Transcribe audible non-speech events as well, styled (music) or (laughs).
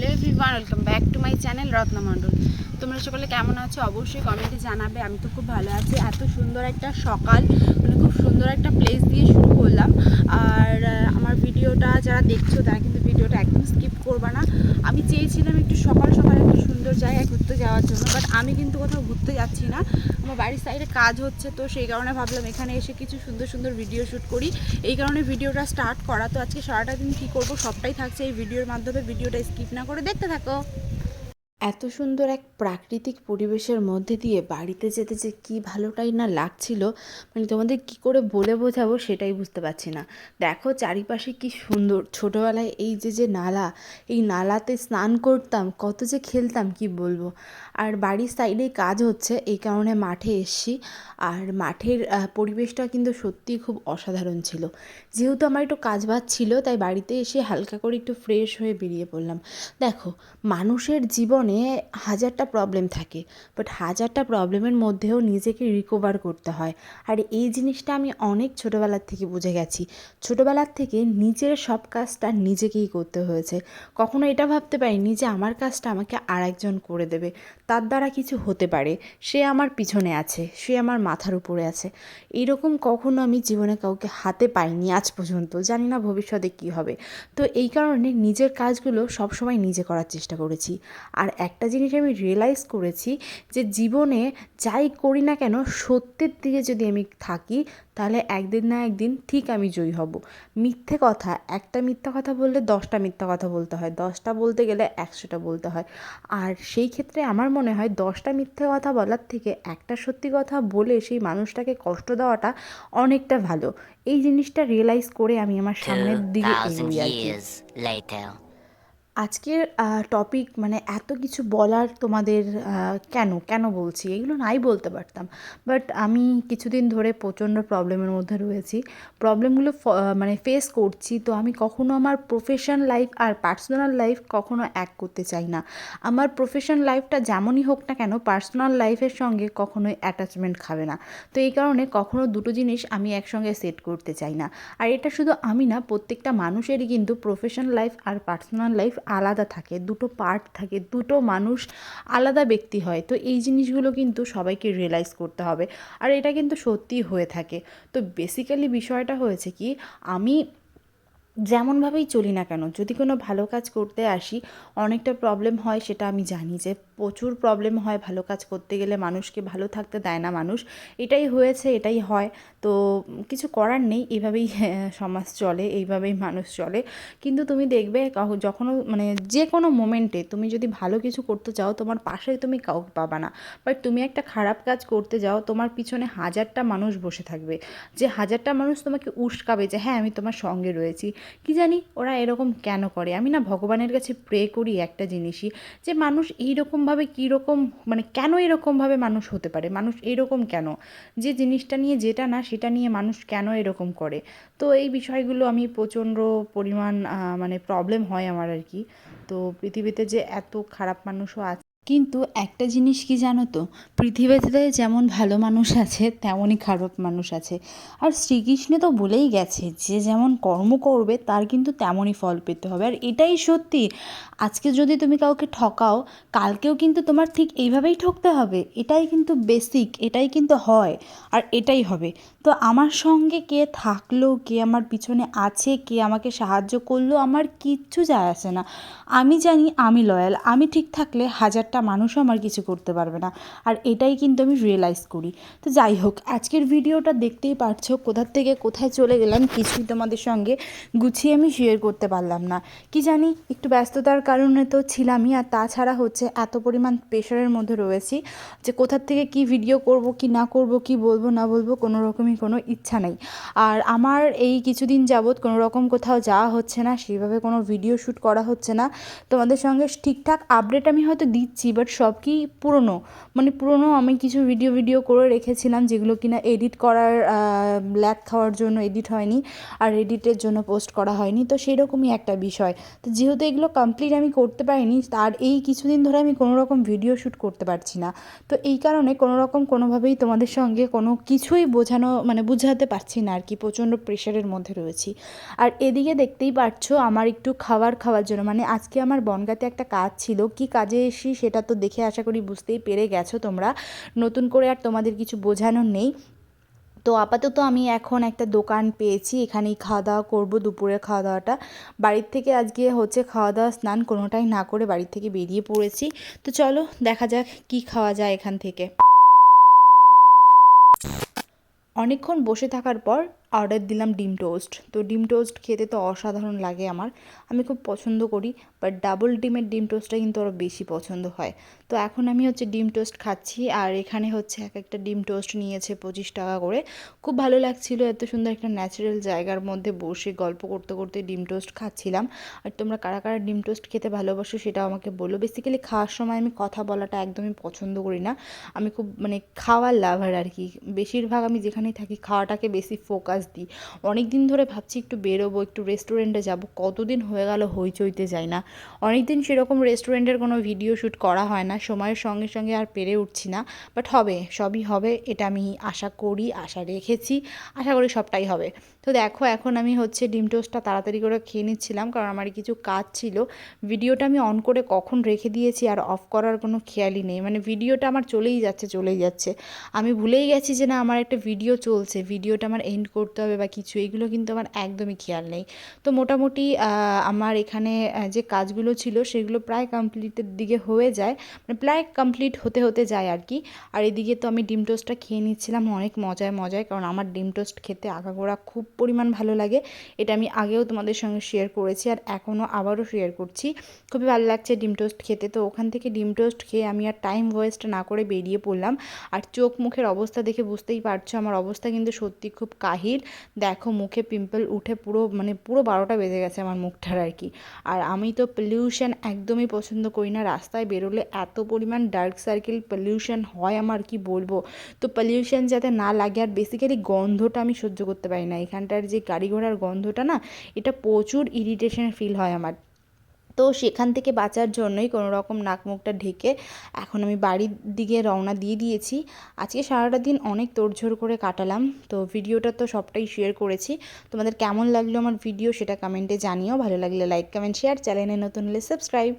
Hello everyone, welcome back to my channel Ratna Mondal তোমরা সকলে কেমন আছো? অবশ্যই কমেন্টে জানাবে, আমি তো খুব ভালো আছি। এত সুন্দর একটা সকাল মানে খুব সুন্দর একটা প্লেস দিয়ে শুরু করলাম। আর আমার ভিডিওটা যারা দেখছ, তারা কিন্তু ভিডিওটা একদম স্কিপ করবে না। আমি চেয়েছিলাম একটু সকাল সকাল একটা সুন্দর জায়গায় ঘুরতে যাওয়ার জন্য বাট আমি কিন্তু কোথাও ঘুরতে যাচ্ছি না। আমার বাড়ির সাইডে কাজ হচ্ছে, তো সেই কারণে ভাবলাম এখানে এসে কিছু সুন্দর সুন্দর ভিডিও শ্যুট করি। এই কারণে ভিডিওটা স্টার্ট করা, তো আজকে সারাটা দিন কী করব সবটাই থাকছে এই ভিডিওর মাধ্যমে ভিডিওটা স্কিপ না করে দেখতে থাকো। এত সুন্দর এক প্রাকৃতিক পরিবেশের মধ্যে দিয়ে বাড়িতে যেতে যে কি ভালোটাই না লাগছিল মানে তোমাদের কি করে বলে বোঝাবো সেটাই বুঝতে পারছি না। দেখো চারিপাশে কি সুন্দর, ছোটোবেলায় এই যে যে নালা, এই নালাতে স্নান করতাম, কত যে খেলতাম, কি বলব? আর বাড়ির সাইডেই কাজ হচ্ছে, এই কারণে মাঠে এসছি। আর মাঠের পরিবেশটা কিন্তু সত্যিই খুব অসাধারণ ছিল। যেহেতু আমার একটু কাজ বাজ ছিল, তাই বাড়িতে এসে হালকা করে একটু ফ্রেশ হয়ে বেরিয়ে পড়লাম। দেখো, মানুষের জীবনে হাজারটা প্রবলেম থাকে। বাট হাজারটা প্রবলেমের মধ্যেও নিজেকে রিকভার করতে হয়। আর এই জিনিসটা আমি অনেক ছোটোবেলার থেকে বুঝে গেছি। ছোটোবেলার থেকে নিজের সব কাজটা নিজেকেই করতে হয়েছে। কখনো এটা ভাবতে পারিনি যে আমার কাজটা আমাকে আর একজন করে দেবে। তার দ্বারা কিছু হতে পারে। সে আমার পিছনে আছে। সে আমার মাথার উপরে আছে। এইরকম কখনো আমি জীবনে কাউকে হাতে পাইনি আজ পর্যন্ত। জানি না ভবিষ্যতে কী হবে। তো এই কারণে নিজের কাজগুলো সবসময় নিজে করার চেষ্টা করেছি। আর একটা জিনিস আমি রিয়েলাইজ করেছি যে জীবনে যাই করি না কেন সত্যের দিকে যদি আমি থাকি তাহলে একদিন না একদিন ঠিক আমি জয়ী হব। মিথ্যে কথা একটা মিথ্যা কথা বললে দশটা মিথ্যা কথা বলতে হয় দশটা বলতে গেলে একশোটা বলতে হয়। আর সেই ক্ষেত্রে আমার মনে হয় দশটা মিথ্যে কথা বলার থেকে একটা সত্যি কথা বলে সেই মানুষটাকে কষ্ট দেওয়াটা অনেকটা ভালো। এই জিনিসটা রিয়েলাইজ করে আমি আমার সামনের দিকে 2000 আজকের টপিক মানে এত কিছু বলার তোমাদের কেন? কেন বলছি? এগুলো নাই বলতে পারতাম। বাট আমি কিছুদিন ধরে প্রচণ্ড প্রবলেমের মধ্যে রয়েছি। প্রবলেমগুলো মানে ফেস করছি। তো আমি কখনো আমার প্রফেশন লাইফ আর পার্সোনাল লাইফ কখনো এক করতে চাই না। আমার প্রফেশন লাইফটা যেমনই হোক না কেন পার্সোনাল লাইফের সঙ্গে কখনোই অ্যাটাচমেন্ট খাবে না। তো এই কারণে কখনো দুটো জিনিস আমি একসঙ্গে সেট করতে চাই না। আর এটা শুধু আমি না, প্রত্যেকটা মানুষেরই কিন্তু প্রফেশন লাইফ আর পার্সোনাল লাইফ আলাদা থাকে, দুটো পার্ট থাকে, দুটো মানুষ আলাদা ব্যক্তি হয়। তো এই জিনিসগুলো কিন্তু সবাইকে রিয়েলাইজ করতে হবে। আর এটা কিন্তু সত্যি হয়ে থাকে। তো বেসিক্যালি বিষয়টা হয়েছে কি, আমি যেমনভাবেই চলি না কেন যদি কোনো ভালো কাজ করতে আসি অনেকটা প্রবলেম হয় সেটা আমি জানি যে প্রচুর প্রবলেম হয় ভালো কাজ করতে গেলে মানুষকে ভালো থাকতে দেয় না মানুষ। এটাই হয়েছে এটাই হয়। তো কিছু করার নেই এইভাবেই হ্যাঁ, (laughs) সমাজ চলে এইভাবেই মানুষ চলে। কিন্তু তুমি দেখবে যখনও মানে যে কোনো মোমেন্টে তুমি যদি ভালো কিছু করতে চাও তোমার পাশে তুমি কাউকে পাবা না। বাট তুমি একটা খারাপ কাজ করতে যাও তোমার পিছনে হাজারটা মানুষ বসে থাকবে। যে হাজারটা মানুষ তোমাকে উস্কাবে যে হ্যাঁ আমি তোমার সঙ্গে রয়েছি। কি জানি ওরা এরকম কেন করে? আমি না ভগবানের কাছে প্রে করি একটা জিনিসই, যে মানুষ এইরকমভাবে কীরকম মানে কেন এরকমভাবে মানুষ হতে পারে? মানুষ এরকম কেন? যে জিনিসটা নিয়ে যেটা না, সেটা নিয়ে মানুষ কেন এরকম করে? তো এই বিষয়গুলো আমি প্রচণ্ড পরিমাণ মানে প্রবলেম হয় আমার আর কি। তো পৃথিবীতে যে এত খারাপ মানুষও আছে কিন্তু একটা জিনিস কি জানো তো? পৃথিবীতে যেমন ভালো মানুষ আছে, তেমনই খারাপ মানুষ আছে। আর শ্রীকৃষ্ণ তো বলেই গেছে, যে যেমন কর্ম করবে, তার কিন্তু তেমনই ফল পেতে হবে। আর এটাই সত্যি। আজকে যদি তুমি কাউকে ঠকাও, কালকেও কিন্তু তোমার ঠিক এইভাবেই ঠকতে হবে। এটাই কিন্তু বেসিক এটাই কিন্তু হয়। আর এটাই হবে। তো আমার সঙ্গে কে থাকল, কে আমার পিছনে আছে, কে আমাকে সাহায্য করল, আমার কিচ্ছু যায় আসে না। আমি জানি আমি লয়াল আমি ঠিক থাকলে হাজারটা মানুষও আমার কিছু করতে পারবে না। আর এটাই কিন্তু আমি রিয়েলাইজ করি। তো যাই হোক, আজকের ভিডিওটা দেখতেই পারছ, কোথার থেকে কোথায় চলে গেলাম কিছুই তোমাদের সঙ্গে গুছিয়ে আমি শেয়ার করতে পারলাম না। কি জানি, একটু ব্যস্ততার কারণে তো ছিলামই, আর তাছাড়া হচ্ছে এত পরিমাণ প্রেশারের মধ্যে রয়েছি যে কোথার থেকে কি ভিডিও করব, কি না করব, কি বলব, না বলব কোনো রকমই কোনো ইচ্ছা নেই। আর আমার এই কিছুদিন যাবৎ কোনো রকম কোথাও যাওয়া হচ্ছে না, সেইভাবে কোনো ভিডিও শ্যুট করা হচ্ছে না। তোমাদের সঙ্গে ঠিকঠাক আপডেট আমি হয়তো দিচ্ছি বাট সব কি পুরনো? মানে পুরনো আমি কিছু ভিডিও ভিডিও করে রেখেছিলাম, যেগুলো কিনা এডিট করার ল্যাক খাওয়ার জন্য এডিট হয়নি আর এডিটের জন্য পোস্ট করা হয়নি। তো সেরকমই একটা বিষয়। তো যেহেতু এগুলো কমপ্লিট আমি করতে পারিনি তার এই কিছুদিন ধরে আমি কোনো রকম ভিডিও শ্যুট করতে পারছি না। তো এই কারণে কোনো রকম কোনোভাবেই তোমাদের সঙ্গে কোনো কিছুই বোঝানো মানে বুঝাতে পারছি না আর কি, প্রচণ্ড প্রেশারের মধ্যে রয়েছি। আর এদিকে দেখতেই পারছ আমার একটু খাবার খাওয়ার জন্য মানে আজকে আমার বনগাতে একটা কাজ ছিল, কি কাজে এসি সেটা তো দেখে আশা করি বুঝতেই পেরে গেছো তোমরা। নতুন করে আর তোমাদের কিছু বোঝানোর নেই। তো আপাতত আমি এখন একটা দোকান পেয়েছি, এখানেই খাওয়া দাওয়া করব দুপুরে খাওয়া দাওয়াটা। বাড়ির থেকে আজকে হচ্ছে খাওয়া দাওয়া স্নান কোনোটাই না করে বাড়ির থেকে বেরিয়ে পড়েছি। তো চলো দেখা যাক কি খাওয়া যায় এখান থেকে। অনেকক্ষণ বসে থাকার পর অর্ডার দিলাম ডিম টোস্ট। তো ডিম টোস্ট খেতে তো অসাধারণ লাগে আমার। আমি খুব পছন্দ করি বাট ডাবল ডিমের ডিম টোস্টটা কিন্তু আরও বেশি পছন্দ হয়। তো এখন আমি হচ্ছে ডিম টোস্ট খাচ্ছি, আর এখানে হচ্ছে এক একটা ডিম টোস্ট নিয়েছে পঁচিশ টাকা করে। খুব ভালো লাগছিল, এত সুন্দর একটা ন্যাচারাল জায়গার মধ্যে বসে গল্প করতে করতে ডিম টোস্ট খাচ্ছিলাম। আর তোমরা কারা কারা ডিম টোস্ট খেতে ভালোবাসো সেটাও আমাকে বলো। বেসিক্যালি খাওয়ার সময় আমি কথা বলাটা একদমই পছন্দ করি না। আমি খুব মানে খাওয়ার লাভার আর কি। বেশিরভাগ আমি যেখানেই থাকি খাওয়াটাকে বেশি ফোকাস দিই। অনেক দিন ধরে ভাবছি একটু বেরোবো, একটু রেস্টুরেন্টে যাব। কতদিন হয়ে গেল হইচইতে যাই না। অনেক দিন সেরকম রেস্টুরেন্টের কোনো ভিডিও শ্যুট করা হয় না। সময়ের সঙ্গে সঙ্গে আর পেরে উঠছি না। বাট হবে, সবই হবে, এটা আমি আশা করি, আশা রেখেছি। আশা করি সবটাই হবে। তো দেখো, এখন আমি হচ্ছে ডিম টোস্টটা তাড়াতাড়ি করে খেয়ে নিচ্ছিলাম, কারণ আমার কিছু কাজ ছিল। ভিডিওটা আমি অন করে কখন রেখে দিয়েছি আর অফ করার কোনো খেয়ালই নেই। মানে ভিডিওটা আমার চলেই যাচ্ছে চলেই যাচ্ছে। আমি ভুলেই গেছি যে না, আমার একটা ভিডিও চলছে। ভিডিওটা আমার এন্ড করতে হবে বা কিছু এইগুলো কিন্তু আমার একদমই খেয়াল নেই। তো মোটামুটি আমার এখানে যে কাজগুলো ছিল সেগুলো প্রায় কমপ্লিটের দিকে হয়ে যায় মানে প্রায় কমপ্লিট হতে হতে যায় আর কি। আর এদিকে তো আমি ডিম টোস্টটা খেয়ে নিচ্ছিলাম অনেক মজায় মজায়, কারণ আমার ডিম টোস্ট খেতে আগাগোড়া খুব পরিমাণ ভালো লাগে। এটা আমি আগেও তোমাদের সঙ্গে শেয়ার করেছি আর এখনও আবারও শেয়ার করছি। খুবই ভালো লাগছে ডিম টোস্ট খেতে। তো ওখান থেকে ডিম টোস্ট খেয়ে আমি আর টাইম ওয়েস্ট না করে বেরিয়ে পড়লাম। আর চোখ মুখের অবস্থা দেখে বুঝতেই পারছ, আমার অবস্থা কিন্তু সত্যি খুব কাহিল। দেখো মুখে পিম্পল উঠে পুরো মানে পুরো বারোটা বেজে গেছে আমার মুখটার আর কি। আর আমি তো পলিউশন একদমই পছন্দ করি না, রাস্তায় বেরোলে এত পরিমাণ ডার্ক সার্কেল পলিউশন হয় আমার, কি বলব? তো পলিউশন যাতে না লাগে, আর বেসিক্যালি গন্ধটা আমি সহ্য করতে পারি না। এখানটার যে গাড়ি ঘোড়ার গন্ধটা না, এটা প্রচুর ইরিটেশন ফিল হয় আমার। তো সেখান থেকে বাঁচার জন্যই কোনো রকম নাক মুখটা ঢেকে এখন আমি বাড়ির দিকে রওনা দিয়ে দিয়েছি। আজকে সারাটা দিন অনেক তোড়ঝোড় করে কাটালাম, তো ভিডিওটা তো সবটাই শেয়ার করেছি। তোমাদের কেমন লাগল আমার ভিডিও সেটা কমেন্টে জানিও, ভালো লাগলে লাইক কমেন্ট শেয়ার চ্যানেলে নতুন হলে সাবস্ক্রাইব